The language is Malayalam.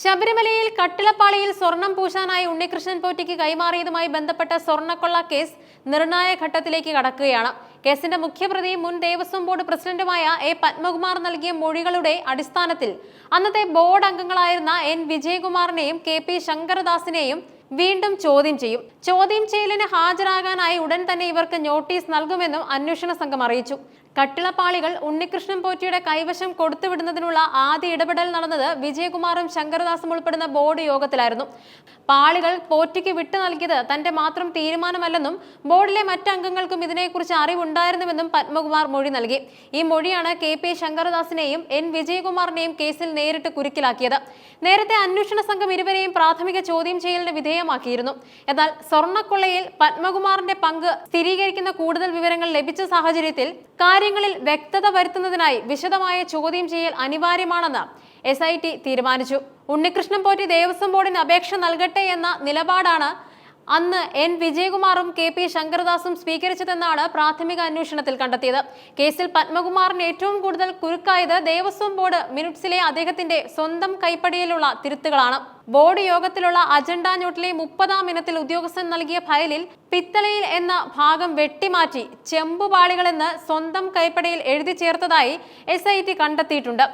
ശബരിമലയിൽ കട്ടിളപ്പാളിയിൽ സ്വർണം പൂശാനായി ഉണ്ണികൃഷ്ണൻ പോറ്റിക്ക് കൈമാറിയതുമായി ബന്ധപ്പെട്ട സ്വർണക്കൊള്ള കേസ് നിർണായക ഘട്ടത്തിലേക്ക് കടക്കുകയാണ്. കേസിന്റെ മുഖ്യപ്രതി മുൻ ദേവസ്വം ബോർഡ് പ്രസിഡന്റുമായ എ പത്മകുമാർ നൽകിയ മൊഴികളുടെ അടിസ്ഥാനത്തിൽ അന്നത്തെ ബോർഡ് അംഗങ്ങളായിരുന്ന എൻ വിജയകുമാറിനെയും കെ പി ശങ്കരദാസിനെയും വീണ്ടും ചോദ്യം ചെയ്യും. ചോദ്യം ചെയ്യലിന് ഹാജരാകാനായി ഉടൻ തന്നെ ഇവർക്ക് നോട്ടീസ് നൽകുമെന്നും അന്വേഷണ സംഘം അറിയിച്ചു. കട്ടിളപ്പാളികൾ ഉണ്ണികൃഷ്ണൻ പോറ്റിയുടെ കൈവശം കൊടുത്തുവിടുന്നതിനുള്ള ആദ്യ ഇടപെടൽ നടന്നത് വിജയകുമാറും ശങ്കരദാസും ഉൾപ്പെടുന്ന ബോർഡ് യോഗത്തിലായിരുന്നു. പാളികൾ പോറ്റിക്ക് വിട്ടു നൽകിയത് തന്റെ മാത്രം തീരുമാനമല്ലെന്നും ബോർഡിലെ മറ്റംഗങ്ങൾക്കും ഇതിനെക്കുറിച്ച് അറിവുണ്ടായിരുന്നുവെന്നും പത്മകുമാർ മൊഴി നൽകി. ഈ മൊഴിയാണ് കെ പി ശങ്കരദാസിനെയും എൻ വിജയകുമാറിനെയും കേസിൽ നേരിട്ട് കുരുക്കിലാക്കിയത്. നേരത്തെ അന്വേഷണ സംഘം ഇരുവരെയും പ്രാഥമിക ചോദ്യം ചെയ്യലിന് വിധേയമാക്കിയിരുന്നു. എന്നാൽ സ്വർണക്കൊള്ളയിൽ പത്മകുമാറിന്റെ പങ്ക് സ്ഥിരീകരിക്കുന്ന കൂടുതൽ വിവരങ്ങൾ ലഭിച്ച സാഹചര്യത്തിൽ കാര്യങ്ങളിൽ വ്യക്തത വരുത്തുന്നതിനായി വിശദമായ ചോദ്യം ചെയ്യൽ അനിവാര്യമാണെന്ന് എസ് തീരുമാനിച്ചു. ഉണ്ണികൃഷ്ണൻ പോറ്റി ദേവസ്വം ബോർഡിന് അപേക്ഷ നൽകട്ടെ എന്ന നിലപാടാണ് അന്ന് എൻ. വിജയകുമാറും കെ. പി. ശങ്കരദാസും സ്വീകരിച്ചതെന്നാണ് പ്രാഥമിക അന്വേഷണത്തിൽ കണ്ടെത്തിയത്. കേസിൽ പത്മകുമാറിന് ഏറ്റവും കൂടുതൽ കുരുക്കായത് ദേവസ്വം ബോർഡ് മിനിറ്റ്സിലെ അദ്ദേഹത്തിന്റെ സ്വന്തം കൈപ്പടിയിലുള്ള തിരുത്തുകളാണ്. ബോർഡ് യോഗത്തിലുള്ള അജണ്ട നോട്ടിലെ മുപ്പതാം ഇനത്തിൽ ഉദ്യോഗസ്ഥൻ നൽകിയ ഫയലിൽ പിത്തളയിൽ എന്ന ഭാഗം വെട്ടിമാറ്റി ചെമ്പുപാളികളെന്ന് സ്വന്തം കൈപ്പടിയിൽ എഴുതി ചേർത്തതായി എസ് കണ്ടെത്തിയിട്ടുണ്ട്.